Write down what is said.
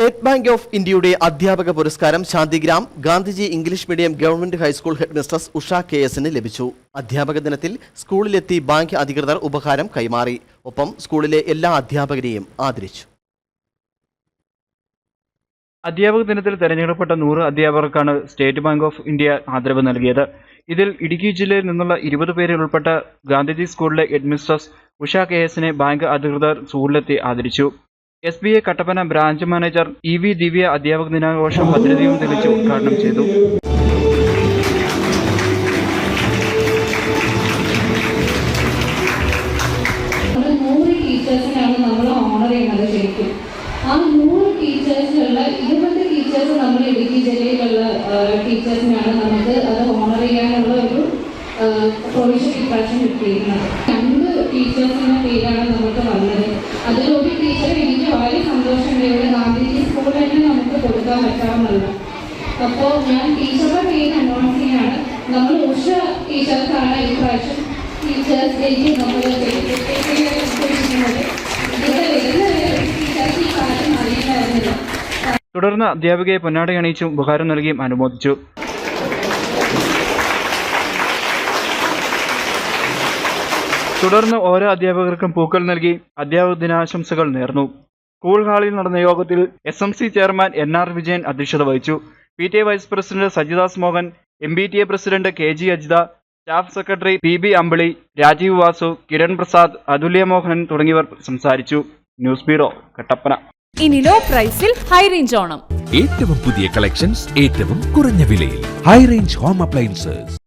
State Bank of ഇന്ത്യയുടെ അധ്യാപക പുരസ്കാരം Santhigram Gandhiji English medium government high school headmistress Usha K എസിന് ലഭിച്ചു. അധ്യാപക ദിനത്തിൽ സ്കൂളിലെത്തി ബാങ്ക് അധികൃതർ ഉപഹാരം കൈമാറി. ഒപ്പം സ്കൂളിലെ എല്ലാ അധ്യാപകരെയും ആദരിച്ചു. അധ്യാപക ദിനത്തിൽ തെരഞ്ഞെടുക്കപ്പെട്ട നൂറ് അധ്യാപകർക്കാണ് സ്റ്റേറ്റ് ബാങ്ക് ഓഫ് ഇന്ത്യ ആദരവ് നൽകിയത്. ഇതിൽ ഇടുക്കി ജില്ലയിൽ നിന്നുള്ള ഇരുപത് പേരിൽ ഉൾപ്പെട്ട ഗാന്ധിജി സ്കൂളിലെ ഹെഡ്മിസ്ട്രസ് ഉഷ കെ എസിനെ ബാങ്ക് അധികൃതർ സ്കൂളിലെത്തി ആദരിച്ചു. S B I Kattappana branch manager E V Divya അധ്യാപക ദിനാഘോഷം ഭദ്രതയും തികച്ച് ഉദ്ഘാടനം ചെയ്തു. ആ ടീച്ചേഴ്സ് നമ്മൾ നമുക്ക് അത് ഓണർ ചെയ്യാനുള്ള ഒരു പ്രൊവിഷൻ ഇപ്രാവശ്യം കിട്ടിയിരുന്നത്. രണ്ട് ടീച്ചേഴ്സിന്റെ പേരാണ് നമുക്ക് വന്നത്. കൊടുക്കാൻ പറ്റാവുന്നതാണ് അപ്പോൾ ഞാൻ ടീച്ചറുടെ പേര് അനൗൺസ് നമ്മൾ ഉഷ ടീച്ചർക്കാണ് ഈ പ്രാവശ്യം ടീച്ചേഴ്സ് നമ്മൾ തുടർന്ന് അധ്യാപികയെ പൊന്നാടി അണിയിച്ചും ഉപഹാരം നൽകിയും അനുമോദിച്ചു. തുടർന്ന് ഓരോ അധ്യാപകർക്കും പൂക്കൾ നൽകി അധ്യാപക ദിനാശംസകൾ നേർന്നു. സ്കൂൾ ഹാളിൽ നടന്ന യോഗത്തിൽ S M C chairman N R Vijayan അധ്യക്ഷത വഹിച്ചു. P T A vice president Sajidas Mohan M P T A president K G Ajitha staff secretary P B Ambili Rajeev Vasu Kiran Prasad Athulya Mohan തുടങ്ങിയവർ സംസാരിച്ചു. News bureau Kattappana. ഇനി low പ്രൈസിൽ high range Onam. ഏറ്റവും പുതിയ collections ഏറ്റവും കുറഞ്ഞ വിലയിൽ. High range home appliances.